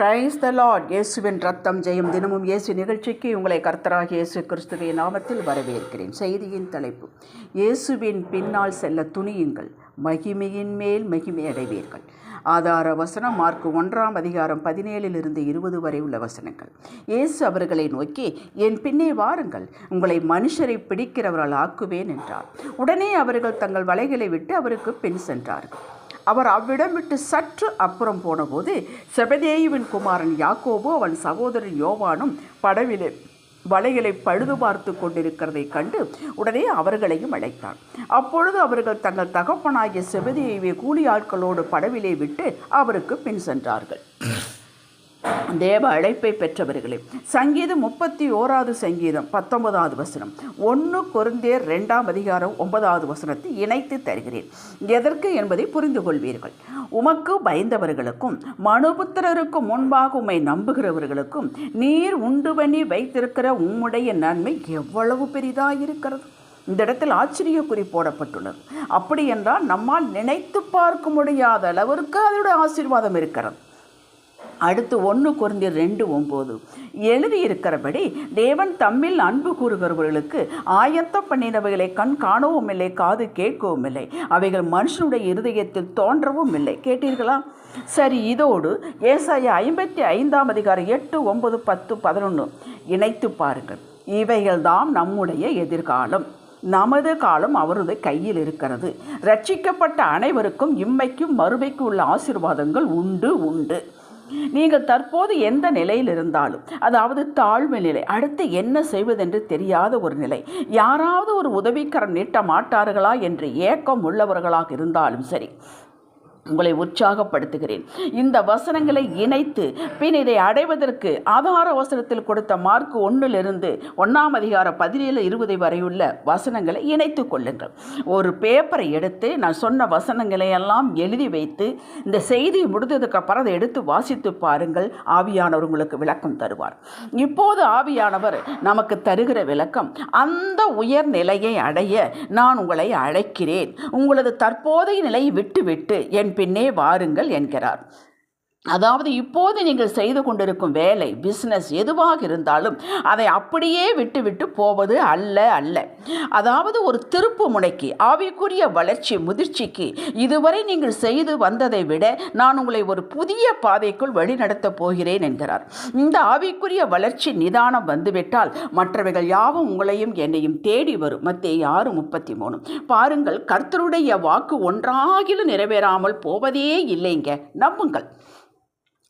Praise the Lord இயேசுவின் ரத்தம் ஜெயம் தினமும் இயேசு நிகழ்ச்சிக்கு உங்களை கர்த்தராக இயேசு கிறிஸ்துவின் நாமத்தில் வரவேற்கிறேன். செய்தியின் தலைப்பு இயேசுவின் பின்னால் செல்ல துணியுங்கள் மகிமையின் மேல் மகிமை அடைவீர்கள். ஆதார வசனம் மார்க் ஒன்றாம் அதிகாரம் பதினேழிலிருந்து இருபது வரை உள்ள வசனங்கள். இயேசு அவர்களை நோக்கி என் பின்னே வாருங்கள் உங்களை மனுஷரை பிடிக்கிறவர்கள் ஆக்குவேன் என்றார். உடனே அவர்கள் தங்கள் வலைகளை விட்டு அவருக்கு பின் சென்றார்கள். அவர் அவ்விடம் விட்டு சற்று அப்புறம் போனபோது செபதேயுவின் குமாரன் யாக்கோபு அவன் சகோதரன் யோவானும் படவிலே வலைகளை பழுது பார்த்து கொண்டிருக்கிறதை கண்டு உடனே அவர்களையும் அழைத்தான். அப்பொழுது அவர்கள் தங்கள் தகப்பனாகிய செபதேயுவை கூலி ஆட்களோடு படவிலே விட்டு அவருக்கு பின் சென்றார்கள். தேவ அழைப்பை பெற்றவர்களே சங்கீதம் முப்பத்தி ஓராவது சங்கீதம் பத்தொன்பதாவது வசனம். ஒன்று குருந்தேர் ரெண்டாம் அதிகாரம் ஒன்பதாவது வசனத்தை இணைத்து தருகிறேன். எதற்கு என்பதை புரிந்து கொள்வீர்கள். உமக்கு பயந்தவர்களுக்கும் மனுபுத்திரருக்கு முன்பாக உம்மை நம்புகிறவர்களுக்கும் நீர் உண்டு பண்ணி வைத்திருக்கிற உம்முடைய நன்மை எவ்வளவு பெரிதாக இருக்கிறது இந்த இடத்தில் ஆச்சரிய குறி போடப்பட்டுள்ளது. அப்படி என்றால் நம்மால் நினைத்து பார்க்க முடியாத அளவிற்கு அதோட ஆசீர்வாதம் இருக்கிறது. அடுத்து ஒன்று குறைந்த ரெண்டு ஒம்பது. எழுதியிருக்கிறபடி தேவன் தம்மில் அன்பு கூறுகிறவர்களுக்கு ஆயத்தம் பண்ணினவைகளை கண் காணவும் இல்லை காது கேட்கவும் இல்லை அவைகள் மனுஷனுடைய இருதயத்தில் தோன்றவும் இல்லை கேட்டீர்களா? சரி இதோடு ஏசாய ஐம்பத்தி ஐந்தாம் அதிகாரம் எட்டு ஒன்பது பத்து பதினொன்று இணைத்து பாருங்கள். இவைகள்தான் நம்முடைய எதிர்காலம். நமது காலம் அவரது கையில் இருக்கிறது. ரட்சிக்கப்பட்ட அனைவருக்கும் இம்மைக்கும் மறுமைக்கும் உள்ள ஆசீர்வாதங்கள் உண்டு உண்டு. நீங்கள் தற்போது எந்த நிலையில் இருந்தாலும் அதாவது தாழ்வு நிலை அடுத்து என்ன செய்வதென்று தெரியாத ஒரு நிலை யாராவது ஒரு உதவிக்கரம் நீட்ட மாட்டார்களா என்று ஏக்கம் உள்ளவர்களாக இருந்தாலும் சரி உங்களை உற்சாகப்படுத்துகிறேன். இந்த வசனங்களை இணைத்து பின் இதை அடைவதற்கு ஆதார வசனத்தில் கொடுத்த மார்க் ஒன்றிலிருந்து ஒன்றாம் அதிகாரம் பதினேழு இருபது வரையுள்ள வசனங்களை இணைத்து கொள்ளுங்கள். ஒரு பேப்பரை எடுத்து நான் சொன்ன வசனங்களை எல்லாம் எழுதி வைத்து இந்த செய்தி முடிந்ததுக்கு அப்புறம் அதை எடுத்து வாசித்து பாருங்கள். ஆவியானவர் உங்களுக்கு விளக்கம் தருவார். இப்போது ஆவியானவர் நமக்கு தருகிற விளக்கம் அந்த உயர் நிலையை அடைய நான் உங்களை அழைக்கிறேன். உங்களது தற்போதைய நிலையை விட்டுவிட்டு என் பின்னே வாருங்கள் என்கிறார். அதாவது இப்போது நீங்கள் செய்து கொண்டிருக்கும் வேலை பிஸ்னஸ் எதுவாக இருந்தாலும் அதை அப்படியே விட்டுவிட்டு போவது அல்ல அல்ல. அதாவது ஒரு திருப்பு முனைக்கு ஆவிக்குரிய வளர்ச்சி முதிர்ச்சிக்கு இதுவரை நீங்கள் செய்து வந்ததை விட நான் உங்களை ஒரு புதிய பாதைக்குள் வழிநடத்தப் போகிறேன் என்கிறார். இந்த ஆவிக்குரிய வளர்ச்சி நிதானம் வந்துவிட்டால் மற்றவைகள் யாவும் உங்களையும் என்னையும் தேடி வரும். மத்திய ஆறு முப்பத்தி மூணு பாருங்கள் கர்த்தருடைய வாக்கு ஒன்றாகிலும் நிறைவேறாமல் போவதே இல்லைங்க. நம்புங்கள்.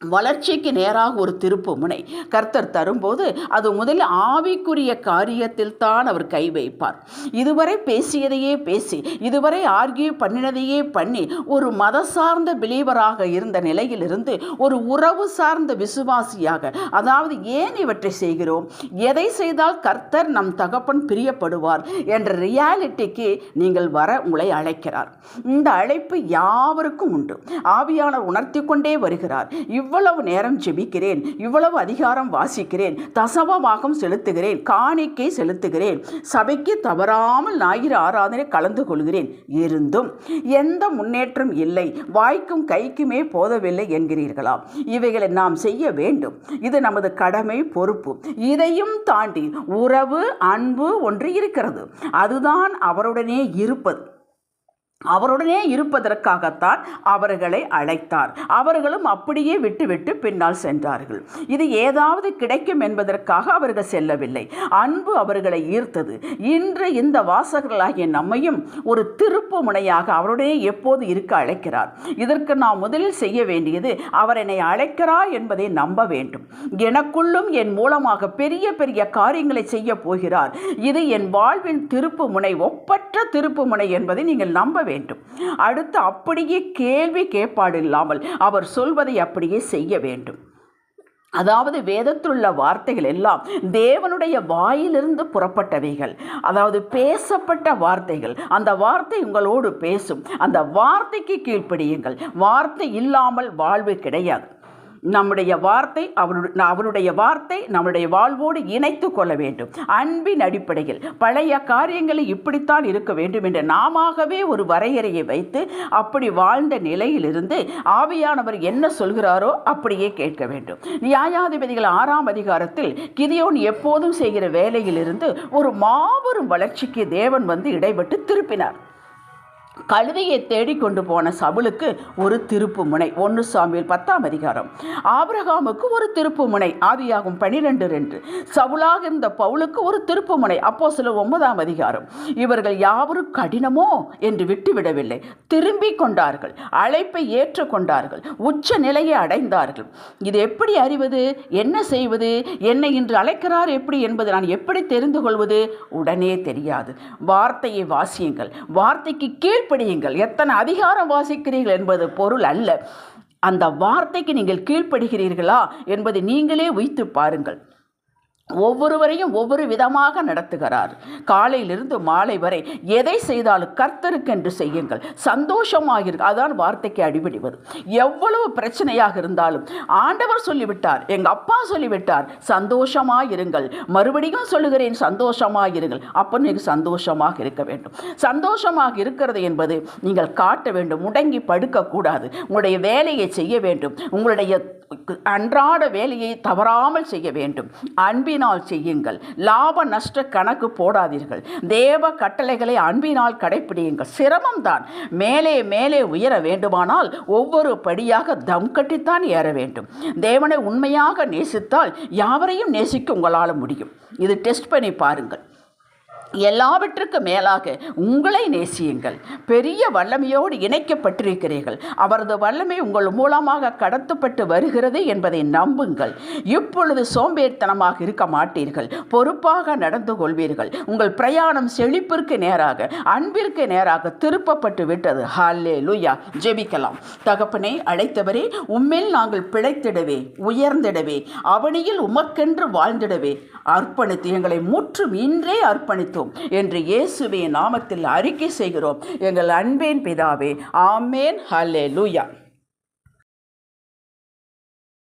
வளர்ச்சிக்கு நேராக ஒரு திருப்பு முனை. கர்த்தர் தரும்போது அது முதலில் ஆவிக்குரிய காரியத்தில் தான் அவர் கை வைப்பார். இதுவரை பேசியதையே பேசி இதுவரை ஆர்கியூ பண்ணினதையே பண்ணி ஒரு மத சார்ந்த பிலீவராக இருந்த நிலையிலிருந்து ஒரு உறவு சார்ந்த விசுவாசியாக அதாவது ஏன் இவற்றை செய்கிறோம்? எதை செய்தால் கர்த்தர் நம் தகப்பன் பிரியப்படுவார் என்ற ரியாலிட்டிக்கு நீங்கள் வர உங்களை அழைக்கிறார். இந்த அழைப்பு யாவருக்கும் உண்டு. ஆவியானவர் உணர்த்தி கொண்டே வருகிறார். இவ் இவ்வளவு நேரம் ஜெபிக்கிறேன் இவ்வளவு அதிகாரம் வாசிக்கிறேன் தசவமாகம் செலுத்துகிறேன் காணிக்கை செலுத்துகிறேன் சபைக்கு தவறாமல் ஞாயிறு ஆராதனை கலந்து கொள்கிறேன். இருந்தும் எந்த முன்னேற்றம் இல்லை வாய்க்கும் கைக்குமே போதவில்லை என்கிறீர்களா? இவைகளை நாம் செய்ய வேண்டும். இது நமது கடமை பொறுப்பு. இதையும் தாண்டி உறவு அன்பு ஒன்று இருக்கிறது. அதுதான் அவருடனே இருப்பது. அவருடனே இருப்பதற்காகத்தான் அவர்களை அழைத்தார். அவர்களும் அப்படியே விட்டுவிட்டு பின்னால் சென்றார்கள். இது ஏதாவது கிடைக்கும் என்பதற்காக அவர்கள் செல்லவில்லை. அன்பு அவர்களை ஈர்த்தது. இன்று இந்த வாசகர்களாகிய நம்மையும் ஒரு திருப்பு முனையாக அவருடைய எப்போது இருக்க அழைக்கிறார். இதற்கு நாம் முதலில் செய்ய வேண்டியது அவர் என்னை அழைக்கிறார் என்பதை நம்ப வேண்டும். எனக்குள்ளும் என் மூலமாக பெரிய பெரிய காரியங்களை செய்ய போகிறார். இது என் வாழ்வின் திருப்பு முனை ஒப்பற்ற திருப்பு முனை என்பதை நீங்கள் நம்ப வேண்டும். அடுத்து அப்படியே கேள்வி கேட்பாடு இல்லாமல் அவர் சொல்வதை அப்படியே செய்ய வேண்டும். அதாவது வேதத்தில் உள்ள வார்த்தைகள் எல்லாம் தேவனுடைய வாயிலிருந்து புறப்பட்டவைகள். அதாவது பேசப்பட்ட வார்த்தைகள். அந்த வார்த்தை உங்களோடு பேசும். அந்த வார்த்தைக்கு கீழ்ப்படியுங்கள். வார்த்தை இல்லாமல் வாழ்வு கிடையாது. நம்முடைய வார்த்தை அவருடைய அவருடைய வார்த்தை நம்முடைய வாழ்வோடு இணைத்து கொள்ள வேண்டும். அன்பின் அடிப்படையில் பழைய காரியங்களை இப்படித்தான் இருக்க வேண்டும் என்று நாமவே ஒரு வரையறையை வைத்து அப்படி வாழ்ந்த நிலையிலிருந்து ஆவியானவர் என்ன சொல்கிறாரோ அப்படியே கேட்க வேண்டும். நியாயாதிபதிகள் ஆறாம் அதிகாரத்தில் கிதியோன் எப்போதும் செய்கிற வேலையிலிருந்து ஒரு மாபெரும் வளர்ச்சிக்கு தேவன் வந்து இடைபட்டு திருப்பினார். கழுதையை தேடிக்கொண்டு போன சவுளுக்கு ஒரு திருப்பு முனை. ஒன்று சாமியில் பத்தாம் அதிகாரம். ஆபிரகாமுக்கு ஒரு திருப்பு முனை. ஆதியாகும் பனிரெண்டு ரெண்டு. சவுலாக இருந்த பவுலுக்கு ஒரு திருப்பு முனை. அப்போ சில ஒன்பதாம் அதிகாரம். இவர்கள் யாவரும் கடினமோ என்று விட்டுவிடவில்லை. திரும்பி கொண்டார்கள். அழைப்பை ஏற்றுக்கொண்டார்கள் உச்ச நிலையை அடைந்தார்கள். இது எப்படி அறிவது? என்ன செய்வது? என்னை இன்று அழைக்கிறார் எப்படி என்பது நான் எப்படி தெரிந்து கொள்வது? உடனே தெரியாது. வார்த்தையை வாசியுங்கள். வார்த்தைக்கு கீழ் கீழ்ப்படியுங்கள். எத்தனை அதிகாரம் வாசிக்கிறீர்கள் என்பது பொருள் அல்ல. அந்த வார்த்தைக்கு நீங்கள் கீழ்ப்படுகிறீர்களா என்பதை நீங்களே வைத்து பாருங்கள். ஒவ்வொருவரையும் ஒவ்வொரு விதமாக நடத்துகிறார். காலையிலிருந்து மாலை வரை எதை செய்தாலும் கர்த்தருக்கென்று செய்யுங்கள். சந்தோஷமாக இருக்கு அதான் வார்த்தைக்கு அடிபடிவது எவ்வளவு பிரச்சனையாக இருந்தாலும் ஆண்டவர் சொல்லிவிட்டார் எங்கள் அப்பா சொல்லிவிட்டார் சந்தோஷமாக இருங்கள் மறுபடியும் சொல்லுகிறேன் சந்தோஷமாக இருங்கள் அப்போ நீங்கள் சந்தோஷமாக இருக்க வேண்டும். சந்தோஷமாக இருக்கிறது என்பது நீங்கள் காட்ட வேண்டும். முடங்கி படுக்கக்கூடாது. உங்களுடைய வேலையை செய்ய வேண்டும். உங்களுடைய அன்றாட வேலையை தவறாமல் செய்ய வேண்டும். அன்பினால் செய்யுங்கள். லாப நஷ்ட கணக்கு போடாதீர்கள். தேவ கட்டளைகளை அன்பினால் கடைப்பிடியுங்கள். சிரமம்தான். மேலே மேலே உயர வேண்டுமானால் ஒவ்வொரு படியாக தம் கட்டித்தான் ஏற வேண்டும். தேவனை உண்மையாக நேசித்தால் யாவரையும் நேசிக்க உங்களால் முடியும். இது டெஸ்ட் பண்ணி பாருங்கள். எல்லாவற்றுக்கு மேலாக உங்களை நேசியுங்கள். பெரிய வல்லமையோடு இணைக்கப்பட்டிருக்கிறீர்கள். அவரது வல்லமை உங்கள் மூலமாக கடத்தப்பட்டு வருகிறது என்பதை நம்புங்கள். இப்பொழுது சோம்பேறித்தனமாக இருக்க மாட்டீர்கள். பொறுப்பாக நடந்து கொள்வீர்கள். உங்கள் பிரயாணம் செழிப்பிற்கு நேராக அன்பிற்கு நேராக திருப்பப்பட்டு விட்டது. ஹாலே லுயா ஜெபிக்கலாம். தகப்பனை அழைத்தவரே உம்மில் நாங்கள் பிழைத்திடவே உயர்ந்திடவே அவனியில் உமக்கென்று வாழ்ந்திடவே அர்ப்பணித்து எங்களை முற்றும் இன்றே அர்ப்பணித்து அர்ப்பணித்தோம் என்று இயேசுவின் நாமத்தில் அறிக்கை செய்கிறோம். எங்கள் அன்பின் பிதாவே ஆமேன். ஹலே லூயா